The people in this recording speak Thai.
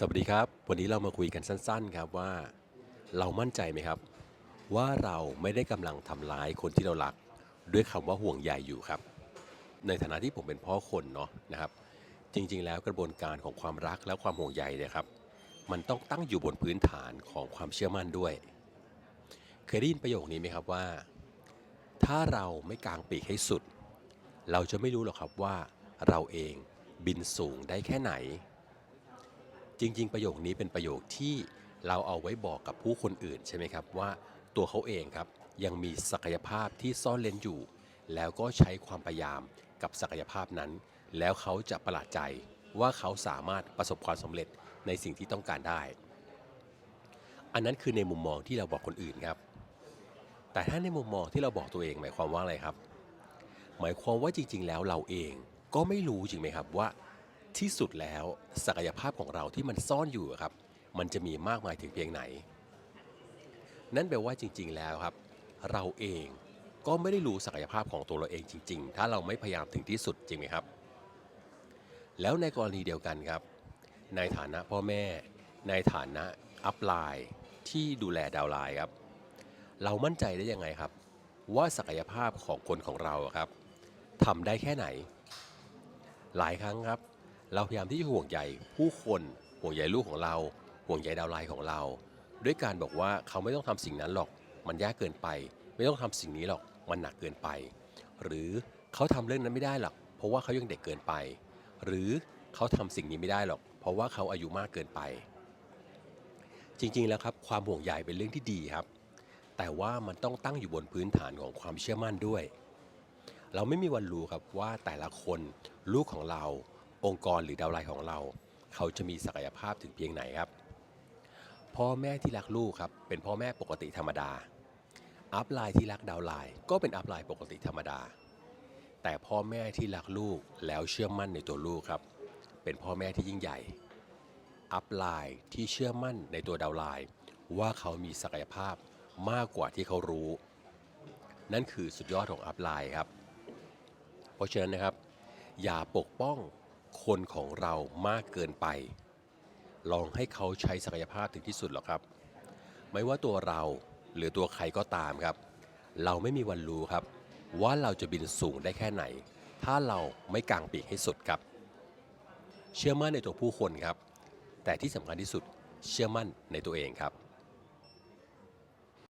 สวัสดีครับ วันนี้เรามาคุยกันสั้น ๆ ครับว่า เรามั่นใจไหมครับ ว่าเราไม่ได้กำลังทำร้ายคนที่เรารัก ด้วยคำว่าห่วงใยอยู่ครับ ในฐานะที่ผมเป็นพ่อคนเนาะนะครับ จริง ๆ แล้วกระบวนการของความรักและความห่วงใยเนี่ยครับ มันต้องตั้งอยู่บนพื้นฐานของความเชื่อมั่นด้วย เคยได้ยินประโยคนี้ไหมครับว่า ถ้าเราไม่กางปีกให้สุด เราจะไม่รู้หรอกครับว่า เราเองบินสูงได้แค่ไหน จริง ๆ ประโยคนี้เป็นประโยคที่เราเอาไว้บอกกับผู้คนอื่นใช่ไหมครับว่าตัวเขาเองครับยังมีศักยภาพที่ซ่อนเลนอยู่ แล้วก็ใช้ความพยายามกับศักยภาพนั้น แล้วเขาจะประหลาดใจว่าเขาสามารถประสบความสำเร็จในสิ่งที่ต้องการได้ อันนั้นคือในมุมมองที่เราบอกคนอื่นครับ แต่ถ้าในมุมมองที่เราบอกตัวเองหมายความว่าอะไรครับ หมายความว่าจริง ๆ แล้วเราเองก็ไม่รู้จริงไหมครับว่า ที่สุดแล้วศักยภาพของเราที่มันซ่อนอยู่ครับ มันจะมีมากมายถึงเพียงไหน นั่นแปลว่าจริง ๆ แล้วครับ เราเองก็ไม่ได้รู้ศักยภาพของตัวเราเองจริง ๆ ถ้าเราไม่พยายามถึงที่สุดจริงไหมครับ แล้วในกรณีเดียวกันครับ ในฐานะพ่อแม่ ในฐานะอัพไลน์ที่ดูแลดาวไลน์ครับ เรามั่นใจได้ยังไงครับ ว่าศักยภาพของคนของเราครับทำได้แค่ไหน หลายครั้งครับ เราพยายามที่จะห่วงใยผู้คนห่วงใยลูกของเรา ห่วงใยดาวไลน์ของเรา ด้วยการบอกว่าเขาไม่ต้องทำสิ่งนั้นหรอก มันยากเกินไป ไม่ต้องทำสิ่งนี้หรอกมันหนักเกินไป หรือเขาทำเรื่องนั้นไม่ได้หรอก เพราะว่าเขายังเด็กเกินไป หรือเขาทำสิ่งนี้ไม่ได้หรอก เพราะว่าเขาอายุมากเกินไป จริงๆแล้วครับความห่วงใยเป็นเรื่องที่ดีครับ แต่ว่ามันต้องตั้งอยู่บนพื้นฐานของความเชื่อมั่นด้วย เราไม่มีวันรู้ครับว่าแต่ละคนลูกของเรา องค์กรหรือดาวไลน์ของเรา เขาจะมีศักยภาพถึงเพียงไหนครับ พ่อแม่ที่รักลูกครับเป็นพ่อแม่ปกติธรรมดา อัพไลน์ที่รักดาวไลน์ก็เป็นอัพไลน์ปกติธรรมดา แต่พ่อแม่ที่รักลูกแล้วเชื่อมั่นในตัวลูกครับ เป็นพ่อแม่ที่ยิ่งใหญ่ อัพไลน์ที่เชื่อมั่นในตัวดาวไลน์ว่าเขามีศักยภาพมากกว่าที่เขารู้ นั่นคือสุดยอดของอัพไลน์ครับ เพราะฉะนั้นนะครับ อย่าปกป้อง คนของเรามากเกินไป ลองให้เขาใช้ศักยภาพถึงที่สุดหรอกครับ ไม่ว่าตัวเราหรือตัวใครก็ตามครับ เราไม่มีวันรู้ครับ ว่าเราจะบินสูงได้แค่ไหน ถ้าเราไม่กางปีกให้สุดครับ เชื่อมั่นในตัวผู้คนครับ แต่ที่สำคัญที่สุดเชื่อมั่นในตัวเองครับ